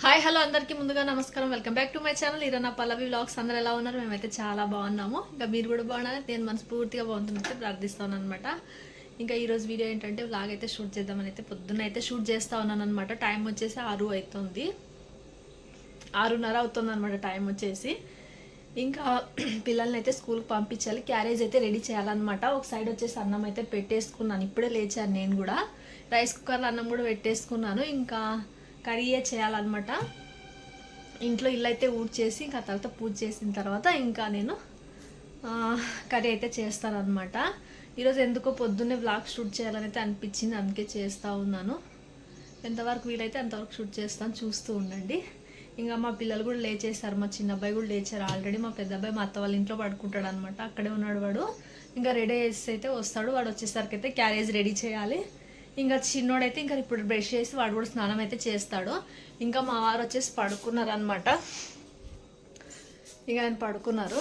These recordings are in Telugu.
హాయ్ హలో అందరికీ ముందుగా నమస్కారం. Welcome back to my channel. ఈరోజు పల్లవి వ్లాగ్స్ అందరూ ఎలా ఉన్నారు? మేమైతే చాలా బాగున్నాము. ఇంకా మీరు కూడా బాగున్నారు? నేను మనస్ఫూర్తిగా బాగుంటుందంటే ప్రార్థిస్తాను అనమాట ఇంకా ఈరోజు వీడియో ఏంటంటే వ్లాగ్ అయితే షూట్ చేద్దామని అయితే పొద్దున్న అయితే షూట్ చేస్తా ఉన్నాను అనమాట టైం వచ్చేసి ఆరు అవుతుంది ఆరున్నర అవుతుంది అనమాట టైం వచ్చేసి. ఇంకా పిల్లల్ని అయితే స్కూల్కి పంపించాలి. క్యారేజ్ అయితే రెడీ చేయాలన్నమాట. ఒక సైడ్ వచ్చేసి అన్నం అయితే పెట్టేసుకున్నాను. ఇప్పుడే లేచాను నేను కూడా. రైస్ కుక్కర్లో అన్నం కూడా పెట్టేసుకున్నాను. ఇంకా కర్రీయే చేయాలన్నమాట. ఇంట్లో ఇల్లు అయితే ఊడ్చేసి ఇంకా తర్వాత పూజ చేసిన తర్వాత ఇంకా నేను కర్రీ అయితే చేస్తానమాట ఈరోజు ఎందుకో పొద్దున్నే బ్లాగ్ షూట్ చేయాలని అయితే అనిపించింది అందుకే చేస్తూ ఉన్నాను. ఎంతవరకు వీలైతే అంతవరకు షూట్ చేస్తాను చూస్తూ ఉండండి. ఇంకా మా పిల్లలు కూడా లేచేశారు మా చిన్న అబ్బాయి కూడా లేచారు. ఆల్రెడీ మా పెద్ద అబ్బాయి మా అత్త వాళ్ళ ఇంట్లో పడుకుంటాడు అనమాట అక్కడే ఉన్నాడు వాడు. ఇంకా రెడీ చేసి అయితే వస్తాడు వాడు వచ్చేసరికి అయితే క్యారేజ్ రెడీ చేయాలి. ఇంకా చిన్నోడైతే ఇంకా ఇప్పుడు బ్రష్ చేసి వాడు కూడా స్నానం అయితే చేస్తాడు. ఇంకా మా వారు వచ్చేసి పడుకున్నారు అనమాట ఇక ఆయన పడుకున్నారు.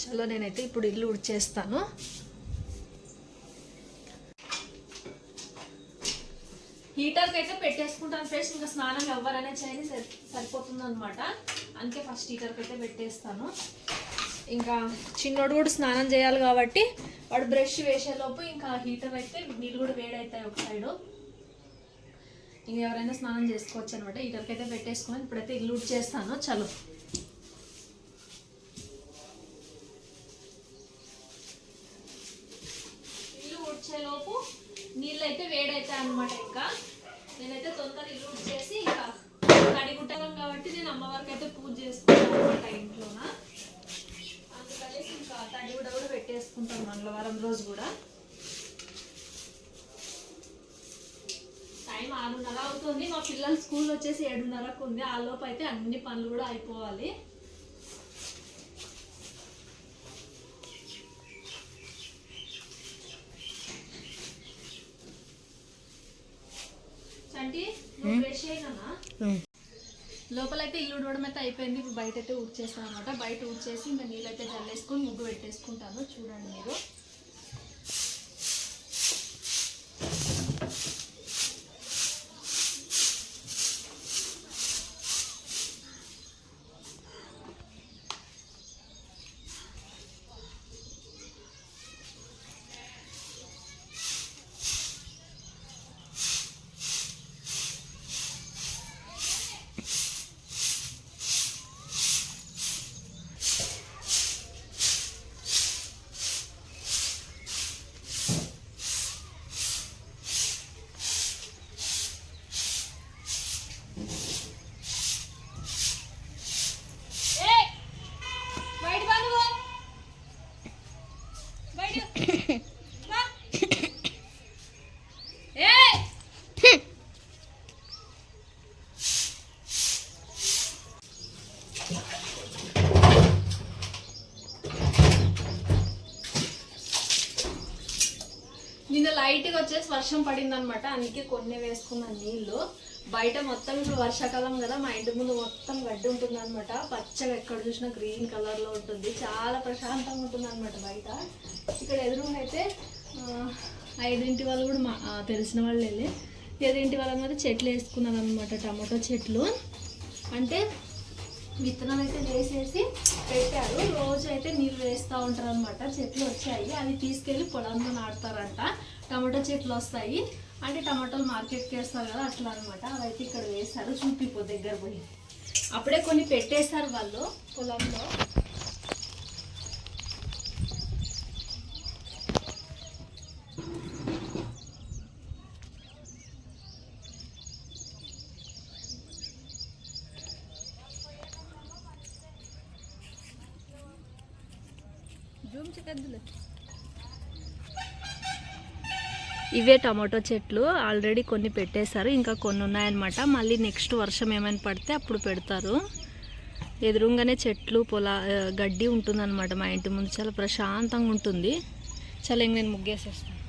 చలో నేనైతే ఇప్పుడు ఇల్లు ఉడిచేస్తాను. హీటర్కి అయితే పెట్టేసుకుంటాను ఫ్రెండ్స్. ఇంకా స్నానం ఎవరైనా చేయని సరి సరిపోతుంది అనమాట అందుకే ఫస్ట్ హీటర్కి అయితే పెట్టేస్తాను. ఇంకా చిన్నోడు కూడా స్నానం చేయాలి కాబట్టి వాడు బ్రష్ వేసేలోపు ఇంకా హీటర్ అయితే నీళ్ళు కూడా వేడవుతాయి ఒక సైడు. ఇంకా ఎవరైనా స్నానం చేసుకోవచ్చు అనమాట హీటర్కి అయితే పెట్టేసుకొని ఇప్పుడైతే ఇల్లు చేస్తాను చలో. ఇల్లు ఉడ్చేలోపు నీళ్ళు అయితే వేడవుతాయి అనమాట ఇంకా. నేనైతే తొందర ఇల్లు చేసి ఇంకా కడిగుట్టలం కాబట్టి నేను అమ్మవారికి అయితే పూజ చేసుకుంటాను అనమాట ఇంట్లోన. తడి కూడా కూడా పెట్టేసుకుంటాను మంగళవారం రోజు కూడా. టైం ఆరున్నర అవుతుంది. మా పిల్లలు స్కూల్ వచ్చేసి ఏడున్నరకు ఉంది. ఆ లోపు అయితే అన్ని పనులు కూడా అయిపోవాలి. చంటి నువ్వు ఫ్రెష్ అయినా లోపలైతే ఇల్లు ఉడవడం అయితే అయిపోయింది. ఇప్పుడు బయట అయితే ఊడ్చేస్తాను అనమాట బయట ఊడ్చేసి ఇంకా నీళ్ళైతే జల్లేసుకొని ముగ్గు పెట్టేసుకుంటాను చూడండి మీరు ఏయ్! బయట పా నువ్వు. బయట. పా. ఏయ్! నిన్న లైట్గా వచ్చేసి వర్షం పడింది అనమాట అందుకే కొన్ని వేసుకున్నాను నీళ్ళు బయట మొత్తం ఇప్పుడు వర్షాకాలం కదా మా ఇంటి ముందు మొత్తం గడ్డి ఉంటుంది అనమాట పచ్చగా ఎక్కడ చూసినా గ్రీన్ కలర్లో ఉంటుంది. చాలా ప్రశాంతంగా ఉంటుంది అనమాట బయట. ఇక్కడ ఎదురుగా అయితే ఐదింటి వాళ్ళు కూడా మా తెలిసిన వాళ్ళు వెళ్ళి ఐదింటి వాళ్ళ మీద చెట్లు వేసుకున్నాను అనమాట టమాటో చెట్లు. అంటే విత్తనాలు అయితే వేసేసి పెట్టారు. రోజు అయితే నీళ్ళు వేస్తూ ఉంటారు అనమాట చెట్లు వచ్చాయి. అవి తీసుకెళ్ళి పొలంలో నాటుతారంట. టమాటో చెట్లు వస్తాయి. అంటే టమాటోలు మార్కెట్కి వేస్తారు కదా అట్లా అనమాట అవైతే ఇక్కడ వేస్తారు చూపిపో దగ్గర పోయి. అప్పుడే కొన్ని పెట్టేశారు వాళ్ళు పొలంలో. ఇవే టమాటో చెట్లు ఆల్రెడీ కొన్ని పెట్టేశారు ఇంకా కొన్ని ఉన్నాయన్నమాట. మళ్ళీ నెక్స్ట్ వర్షం ఏమైనా పడితే అప్పుడు పెడతారు. ఎదురుగానే చెట్లు పొలా గడ్డి ఉంటుందన్నమాట మా ఇంటి ముందు. చాలా ప్రశాంతంగా ఉంటుంది. చాలా ఇంక నేను ముగ్గేసేస్తాను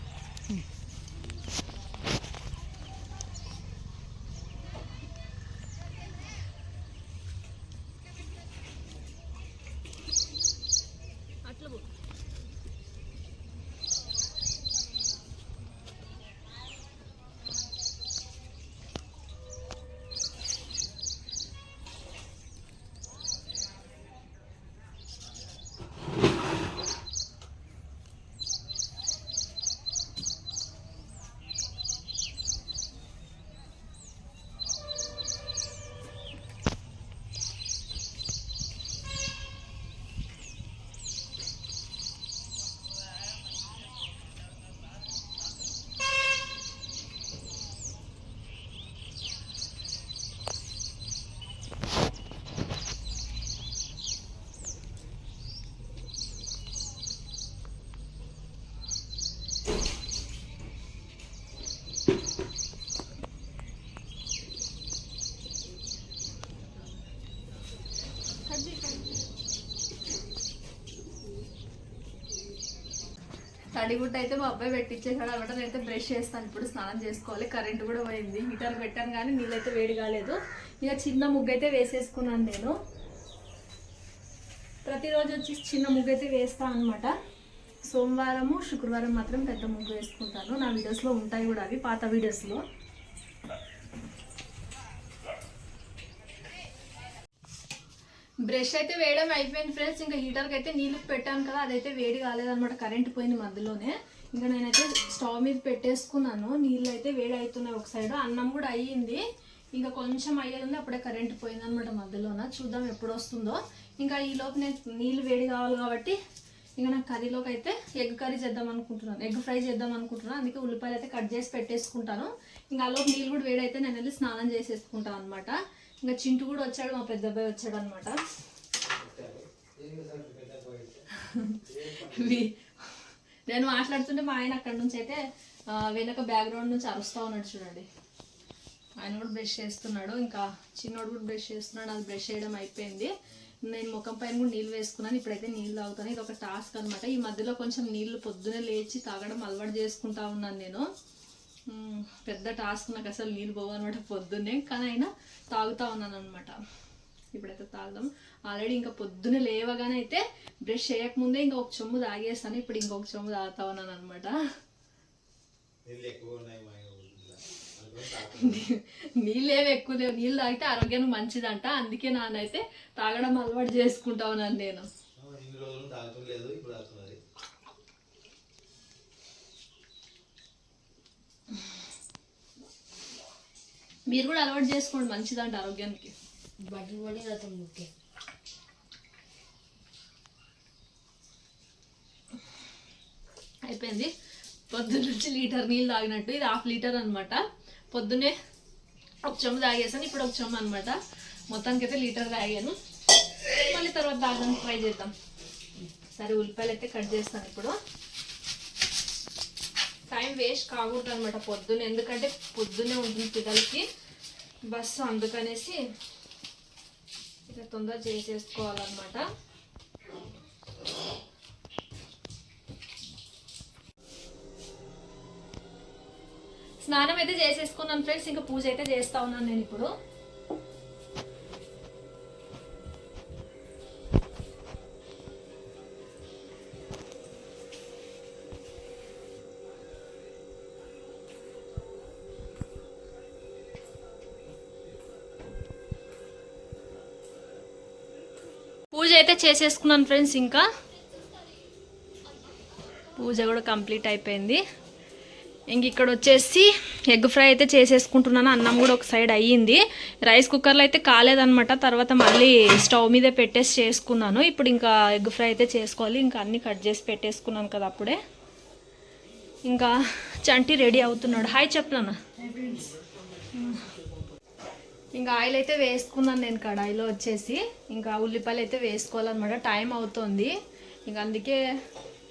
తడిగుడ్డ అయితే మా అబ్బాయి పెట్టించేసాడు అనమాట. నేనైతే బ్రష్ చేస్తాను. ఇప్పుడు స్నానం చేసుకోవాలి. కరెంట్ కూడా పోయింది. హీటర్ పెట్టాను కానీ నీళ్ళైతే వేడి కాలేదు. ఇక చిన్న ముగ్గు అయితే వేసేసుకున్నాను నేను. ప్రతిరోజు వచ్చి చిన్న ముగ్గు అయితే వేస్తాను అనమాట. సోమవారము శుక్రవారం మాత్రం పెద్ద ముగ్గు వేసుకుంటాను. నా వీడియోస్లో ఉంటాయి కూడా అవి పాత వీడియోస్లో బ్రష్ అయితే వేయడం అయిపోయింది ఫ్రెండ్స్. ఇంకా హీటర్కి అయితే నీళ్ళు పెట్టాను కదా అదైతే వేడి కాలేదనమాట కరెంట్ పోయింది మధ్యలోనే. ఇంకా నేనైతే స్టవ్ మీద పెట్టేసుకున్నాను. నీళ్ళు అయితే వేడి అవుతున్నాయి ఒక సైడ్. అన్నం కూడా అయ్యింది. ఇంకా కొంచెం అయ్యేది అప్పుడే కరెంట్ పోయింది అనమాట మధ్యలోన. చూద్దాం ఎప్పుడు వస్తుందో. ఇంకా ఈ లోపు నేను నీళ్ళు వేడి కావాలి కాబట్టి ఇంకా నాకు కర్రీలోకి అయితే ఎగ్ కర్రీ చేద్దాం అనుకుంటున్నాను. ఎగ్ ఫ్రై చేద్దాం అనుకుంటున్నాను. అందుకే ఉల్లిపాయలు అయితే కట్ చేసి పెట్టేసుకుంటాను. ఇంకా ఆ లోపు నీళ్ళు కూడా వేడైతే నేను వెళ్ళి స్నానం చేసేసుకుంటాను అనమాట ఇంకా చింటు కూడా వచ్చాడు మా పెద్ద అబ్బాయి వచ్చాడు అనమాట నేను మాట్లాడుతుంటే మా ఆయన అక్కడ నుంచి అయితే వెనక బ్యాక్గ్రౌండ్ నుంచి అరుస్తా ఉన్నాడు చూడండి. ఆయన కూడా బ్రష్ చేస్తున్నాడు ఇంకా చిన్నోడు కూడా బ్రష్ చేస్తున్నాడు అది బ్రష్ చేయడం అయిపోయింది. నేను ముఖం పైన కూడా నీళ్ళు వేసుకున్నాను ఇప్పుడైతే నీళ్ళు తాగుతాను. ఇది ఒక టాస్క్ అనమాట ఈ మధ్యలో కొంచెం నీళ్ళు పొద్దునే లేచి తాగడం అలవాటు చేసుకుంటా ఉన్నాను నేను. పెద్ద టాస్క్ నాకు అసలు నీళ్ళు పోవు అనమాట పొద్దున్నే. కానీ అయినా తాగుతా ఉన్నాను అనమాట ఇప్పుడైతే తాగుదాం. ఆల్రెడీ ఇంకా పొద్దున లేవగానే అయితే బ్రష్ చేయకముందే ఇంకా ఒక చెమ్ము తాగేస్తాను. ఇప్పుడు ఇంకొక చెమ్ము తాగుతా ఉన్నాను అనమాట నీళ్ళు. నీళ్ళేవి ఎక్కువ లేవు. నీళ్ళు తాగితే ఆరోగ్యానికి మంచిదంట. అందుకే నానైతే తాగడం అలవాటు చేసుకుంటా ఉన్నాను నేను. మీరు కూడా అలవాటు చేసుకోండి మంచిదండి ఆరోగ్యానికి. బట్టలు పడి ముఖ్యం అయిపోయింది. పొద్దున్న నుంచి లీటర్ నీళ్ళు తాగినట్టు ఇది హాఫ్ లీటర్ అనమాట పొద్దునే ఒక చెమ్మ తాగేసాను ఇప్పుడు ఒక చెమ్మ అనమాట మొత్తానికి అయితే లీటర్ తాగాను. మళ్ళీ తర్వాత తాగడానికి ట్రై చేద్దాం. సరే ఉల్లిపాయలు అయితే కట్ చేస్తాను ఇప్పుడు. టైం వేస్ట్ కాకూడదు అనమాట పొద్దున్న. ఎందుకంటే పొద్దున్నే ఉంటుంది పిల్లలకి బస్సు అందుకనేసి ఇక తొందర చేసేసుకోవాలన్నమాట. స్నానం అయితే చేసేసుకున్నాను ఫ్రెండ్స్. ఇంకా పూజ అయితే చేస్తా ఉన్నాను నేను ఇప్పుడు. అయితే చేసేసుకున్నాను ఫ్రెండ్స్ ఇంకా. పూజ కూడా కంప్లీట్ అయిపోయింది. ఇంక ఇక్కడ వచ్చేసి ఎగ్ ఫ్రై అయితే చేసేసుకుంటున్నాను. అన్నం కూడా ఒక సైడ్ అయ్యింది. రైస్ కుక్కర్లో అయితే కాలేదనమాట తర్వాత మళ్ళీ స్టవ్ మీదే పెట్టేసి చేసుకున్నాను. ఇప్పుడు ఇంకా ఎగ్ ఫ్రై అయితే చేసుకోవాలి. ఇంకా అన్నీ కట్ చేసి పెట్టేసుకున్నాను కదా అప్పుడే. ఇంకా చంటి రెడీ అవుతున్నాడు. హాయ్ చెప్తున్నాను ఇంకా ఆయిల్ అయితే వేసుకున్నాను నేను కడాయిలో వచ్చేసి. ఇంకా ఉల్లిపాయలు అయితే వేసుకోవాలన్నమాట. టైం అవుతుంది. ఇంకా అందుకే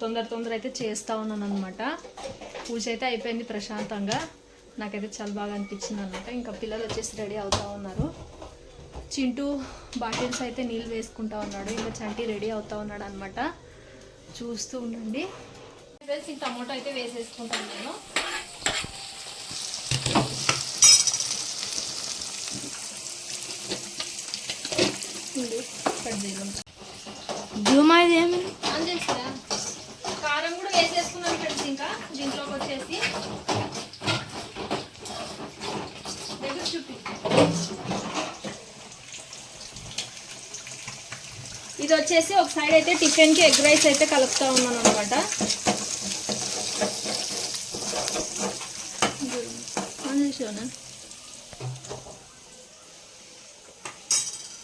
తొందర తొందర అయితే చేస్తూ ఉన్నాను అనమాట పూజ అయితే అయిపోయింది ప్రశాంతంగా. నాకైతే చాలా బాగా అనిపించింది అనమాట ఇంకా పిల్లలు వచ్చేసి రెడీ అవుతూ ఉన్నారు. చింటూ బాటిల్స్ అయితే నీళ్ళు వేసుకుంటా ఉన్నాడు. ఇంకా చంటి రెడీ అవుతూ ఉన్నాడు అనమాట చూస్తూ ఉండండి. ఈ టమాటో అయితే వేసేసుకుంటాను నేను. ఇది చేద్దాం. జూమ్ ఆన్ చేసిరా కారం కూడా వేసేసుకున్నాను ఫ్రెండ్స్ ఇంకా దీంట్లోకి వచ్చేసి. దగ్గర చూపి. ఇది వచ్చేసి ఒక సైడ్ అయితే టిఫిన్కి ఎగ్ రైస్ అయితే కలుపుతా ఉన్నాను అనమాట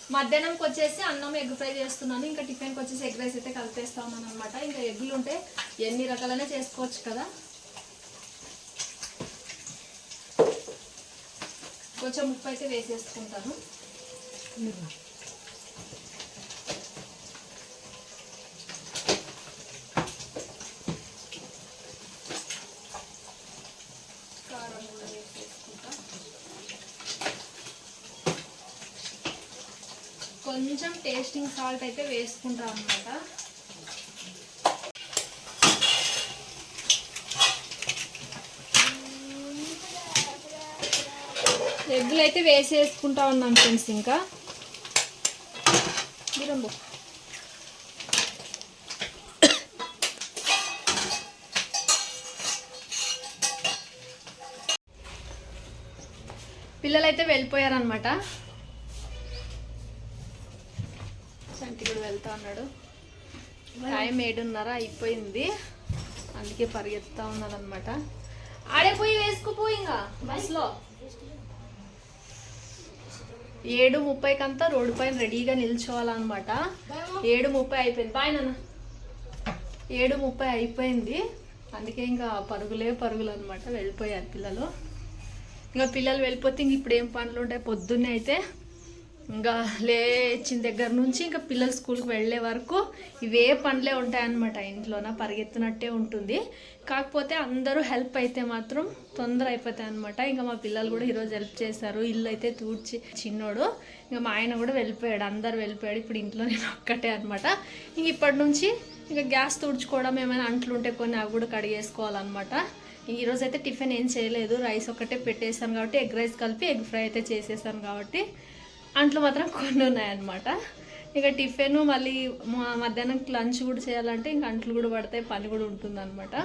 మధ్యాహ్నంకి వచ్చేసి అన్నం ఎగ్ ఫ్రై చేస్తున్నాను ఇంకా టిఫిన్కి వచ్చేసి ఎగ్ రైస్ అయితే కలిపేస్తా అనమాట ఇంకా ఎగ్గులు ఉంటే ఎన్ని రకాలనే చేసుకోవచ్చు కదా. కొంచెం ఉప్పు అయితే వేసేసుకుంటాను కారం కూడా వేసేసుకుంటా కొంచెం టేస్టింగ్ సాల్ట్ అయితే వేసుకుంటాం అనమాట ఎగ్గులు అయితే వేసేసుకుంటా ఉన్నాం ఫ్రెండ్స్ ఇంకా. దూరం పిల్లలైతే వెళ్ళిపోయారనమాట చంటి కూడా వెళ్తా ఉన్నాడు టైం ఏడున్నర అయిపోయింది. అందుకే పరిగెత్తా ఉన్నాడు అనమాట ఆడే పోయి వేసుకుపో ఇంకా బస్లో ఏడు ముప్పై కంతా రోడ్డు పైన రెడీగా నిల్చోవాలన్నమాట. ఏడు ముప్పై అయిపోయింది. బాయ్ నాన్న. ఏడు ముప్పై అయిపోయింది. అందుకే ఇంకా పరుగులే పరుగులు అనమాట వెళ్ళిపోయారు పిల్లలు. ఇంకా పిల్లలు వెళ్ళిపోతే ఇంక ఇప్పుడు ఏం పనులు ఉంటాయి పొద్దున్నే అయితే ఇంకా లేచిన దగ్గర నుంచి ఇంకా పిల్లలు స్కూల్కి వెళ్ళే వరకు ఇవే పనులే ఉంటాయన్నమాట. ఇంట్లోన పరిగెత్తినట్టే ఉంటుంది. కాకపోతే అందరూ హెల్ప్ అయితే మాత్రం తొందర అయిపోతాయి అనమాట ఇంకా మా పిల్లలు కూడా ఈరోజు హెల్ప్ చేశారు. ఇల్లు అయితే తూడ్చి చిన్నోడు. ఇంకా మా ఆయన కూడా వెళ్ళిపోయాడు. అందరు వెళ్ళిపోయాడు. ఇప్పుడు ఇంట్లో నేను ఒక్కటే అనమాట ఇంక ఇప్పటి నుంచి ఇంకా గ్యాస్ తుడుచుకోవడం ఏమైనా అంట్లు ఉంటే కొన్ని అవి కూడా కడిగేసుకోవాలన్నమాట. ఈరోజు అయితే టిఫిన్ ఏం చేయలేదు. రైస్ ఒకటే పెట్టేసాను కాబట్టి ఎగ్ రైస్ కలిపి ఎగ్ ఫ్రై అయితే చేసేసాను కాబట్టి. అంట్లు మాత్రం కొన్ని ఉన్నాయన్నమాట ఇక టిఫిన్ మళ్ళీ మధ్యాహ్నం లంచ్ కూడా చేయాలంటే ఇంకా అంట్లు కూడా పడతాయి పని కూడా ఉంటుందన్నమాట.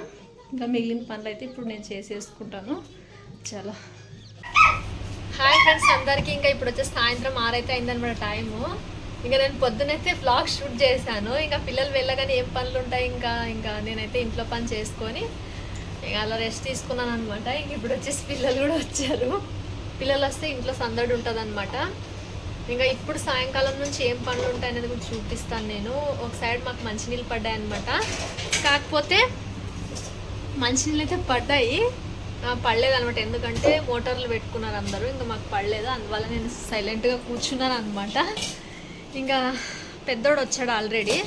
ఇంకా మిగిలిన పనులు అయితే ఇప్పుడు నేను చేసేసుకుంటాను. చాలా. హాయ్ ఫ్రెండ్స్ అందరికీ ఇంకా ఇప్పుడు వచ్చే సాయంత్రం ఆరైతే అయిందనమాట టైము. ఇంకా నేను పొద్దునైతే బ్లాగ్ షూట్ చేశాను. ఇంకా పిల్లలు వెళ్ళగానే ఏం పనులు ఉంటాయి ఇంకా ఇంకా నేనైతే ఇంట్లో పని చేసుకొని ఇంకా అలా రెస్ట్ తీసుకున్నాను అనమాట ఇంక ఇప్పుడు వచ్చేసి పిల్లలు కూడా వచ్చారు. పిల్లలు వస్తే ఇంట్లో సందడి ఉంటుంది ఇంకా ఇప్పుడు సాయంకాలం నుంచి ఏం పనులు ఉంటాయి అనేది కూడా చూపిస్తాను నేను. ఒక సైడ్ మాకు మంచినీళ్ళు పడ్డాయి అనమాట కాకపోతే మంచినీళ్ళు అయితే పడ్డాయి. పడలేదు అనమాట ఎందుకంటే మోటార్లు పెట్టుకున్నారు అందరూ. ఇంకా మాకు పడలేదు. అందువల్ల నేను సైలెంట్గా కూర్చున్నాను అనమాట ఇంకా పెద్దోడు వచ్చాడు ఆల్రెడీ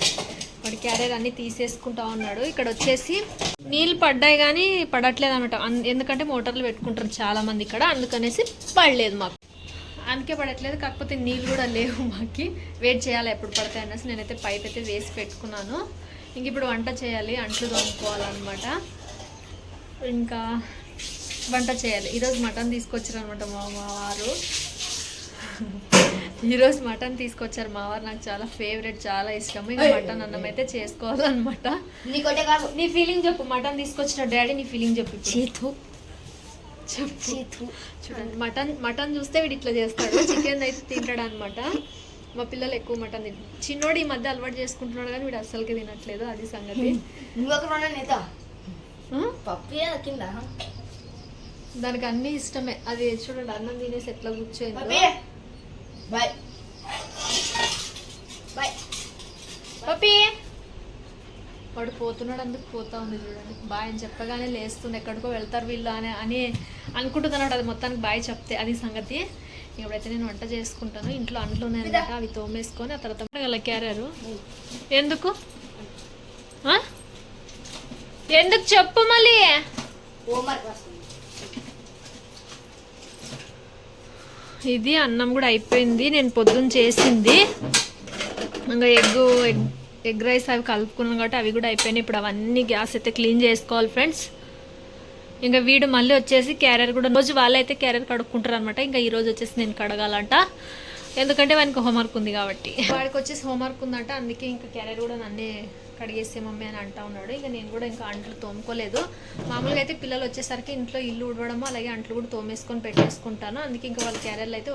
వాడి క్యారియర్ అన్నీ తీసేసుకుంటా ఉన్నాడు. ఇక్కడ వచ్చేసి నీళ్ళు పడ్డాయి కానీ పడట్లేదు అనమాట ఎందుకంటే మోటార్లు పెట్టుకుంటారు చాలామంది ఇక్కడ. అందుకనేసి పడలేదు మాకు. అందుకే పడట్లేదు కాకపోతే నీళ్ళు కూడా లేవు మాకి. వెయిట్ చేయాలి ఎప్పుడు పడతాయి అనేసి నేనైతే పైప్ అయితే వేసి పెట్టుకున్నాను. ఇంక ఇప్పుడు వంట చేయాలి అంట్లు తోముకోవాలన్నమాట. ఇంకా వంట చేయాలి. ఈరోజు మటన్ తీసుకొచ్చారు అనమాట మా మా వారు. ఈరోజు మటన్ తీసుకొచ్చారు మా వారు. నాకు చాలా ఫేవరెట్ చాలా ఇష్టం ఇంకా మటన్ అన్నం అయితే చేసుకోవాలన్నమాట. నీ ఫీలింగ్ చెప్పు. మటన్ తీసుకొచ్చిన డాడీ నీ ఫీలింగ్ చెప్పు. చేతు. చెప్పు. చూడండి మటన్ మటన్ చూస్తే వీడు ఇట్లా చేస్తాడు. చికెన్ అయితే తింటాడు అనమాట మా పిల్లలు ఎక్కువ మటన్ తింటారు. చిన్నోడు ఈ మధ్య అలవాటు చేసుకుంటున్నాడు కానీ వీడు అస్సలకి తినట్లేదు అది సంగతి. కింద? దానికి అన్ని ఇష్టమే. అది చూడండి అన్నం తినేసి ఎట్లా కూర్చోయిందో. పప్పి బాయ్. బాయ్. పప్పి. వాడు పోతున్నాడు అందుకు పోతా ఉంది చూడండి. బాయ్ అని చెప్పగానే లేస్తుంది ఎక్కడికో వెళ్తారు వీళ్ళు అని అని అనుకుంటున్నాడు. అది మొత్తానికి బాయ్ చెప్తే అది సంగతి. ఇప్పుడైతే నేను వంట చేసుకుంటాను. ఇంట్లో అంట్లు ఉన్నాయన్నమాట అవి తోమేసుకొని ఆ తర్వాత క్యారారు. ఎందుకు? ఆ? ఎందుకు చెప్పు మళ్ళీ? ఇది అన్నం కూడా అయిపోయింది. నేను పొద్దున్న చేసింది. ఇంకా ఎగ్ ఎగ్ ఎగ్ రైస్ అవి కలుపుకున్నాం కాబట్టి అవి కూడా అయిపోయినాయి. ఇప్పుడు అవన్నీ గ్యాస్ అయితే క్లీన్ చేసుకోవాలి ఫ్రెండ్స్. ఇంకా వీడు మళ్ళీ వచ్చేసి క్యారియర్ కూడా రోజు వాళ్ళైతే క్యారియర్ కడుక్కుంటారు అనమాట ఇంకా ఈ రోజు వచ్చేసి నేను కడగాలంట. ఎందుకంటే వానికి హోంవర్క్ ఉంది కాబట్టి. వాడికి వచ్చేసి హోంవర్క్ ఉందంట. అందుకే ఇంకా క్యారియర్ కూడా నన్నే కడిగేసే మమ్మీ అని అంటా ఉన్నాడు. ఇంకా నేను కూడా ఇంకా అంట్లు తోముకోలేదు. మామూలుగా అయితే పిల్లలు వచ్చేసరికి ఇంట్లో ఇల్లు ఉడవడము అలాగే అంట్లు కూడా తోమేసుకొని పెట్టేసుకుంటాను. అందుకే ఇంకా వాళ్ళ క్యారియర్లు అయితే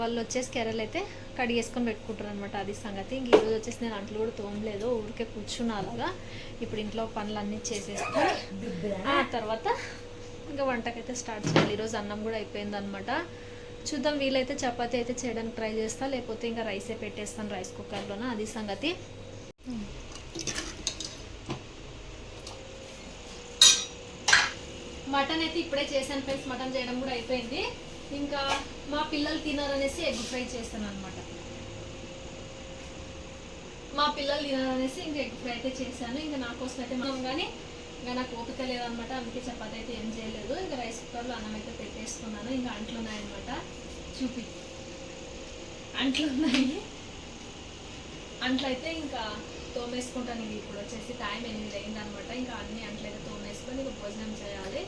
వాళ్ళు వచ్చేసి క్యారియర్లు అయితే కడిగేసుకొని పెట్టుకుంటారు అనమాట అది సంగతి. ఇంక ఈరోజు వచ్చేసి నేను అంట్లు కూడా తోమలేదు. ఊరికే కూర్చున్నా అలాగా. ఇప్పుడు ఇంట్లో పనులన్నీ చేసేసుకొని ఆ తర్వాత ఇంకా వంటకైతే స్టార్ట్ చేయాలి. ఈరోజు అన్నం కూడా అయిపోయింది అనమాట చూద్దాం వీలైతే చపాతి అయితే చేయడానికి ట్రై చేస్తా. లేకపోతే ఇంకా రైసే పెట్టేస్తాను రైస్ కుక్కర్లోన? అది సంగతి. మటన్ అయితే ఇప్పుడే చేశాను ఫ్రెండ్స్. మటన్ చేయడం కూడా అయిపోయింది. ఇంకా మా పిల్లలు తినారనేసి ఎగ్ ఫ్రై చేస్తాను అనమాట మా పిల్లలు తినారనేసి ఇంకా ఎగ్ ఫ్రై అయితే చేశాను. ఇంకా నా కోసం అయితే మనం కానీ ఇంకా నాకు ఓపిక లేదనమాట అందుకే చపాతి అయితే ఏం చేయలేదు. ఇంకా రైస్ కుక్కర్లో అన్నం అయితే పెట్టేసుకున్నాను. ఇంకా అంట్లు ఉన్నాయన్నమాట. చూపి. అంట్లు ఉన్నాయి. అంట్లు అయితే ఇంకా తోమేసుకుంటాను. ఇది ఇప్పుడు వచ్చేసి టైం ఎనిమిది అయిందనమాట ఇంకా అన్ని అంట్లు అయితే తోమేసుకొని ఇంకా భోజనం చేయాలి.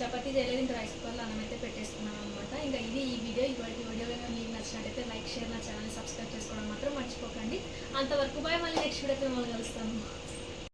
చపాతీ చేయలేదు ఇంకా రైస్ కుక్కర్లో అన్నం అయితే పెట్టేసుకున్నాను అనమాట ఇంకా ఇది ఈ వీడియో ఇవాటి వీడియో కనుక మీకు నచ్చినట్టయితే లైక్ షేర్ నా ఛానల్ సబ్స్క్రైబ్ చేసుకోవడం మాత్రం మర్చిపోకండి. అంతవరకు బాయ్ మళ్ళీ నెక్స్ట్ వీడియోతో మళ్ళీ కలుస్తాను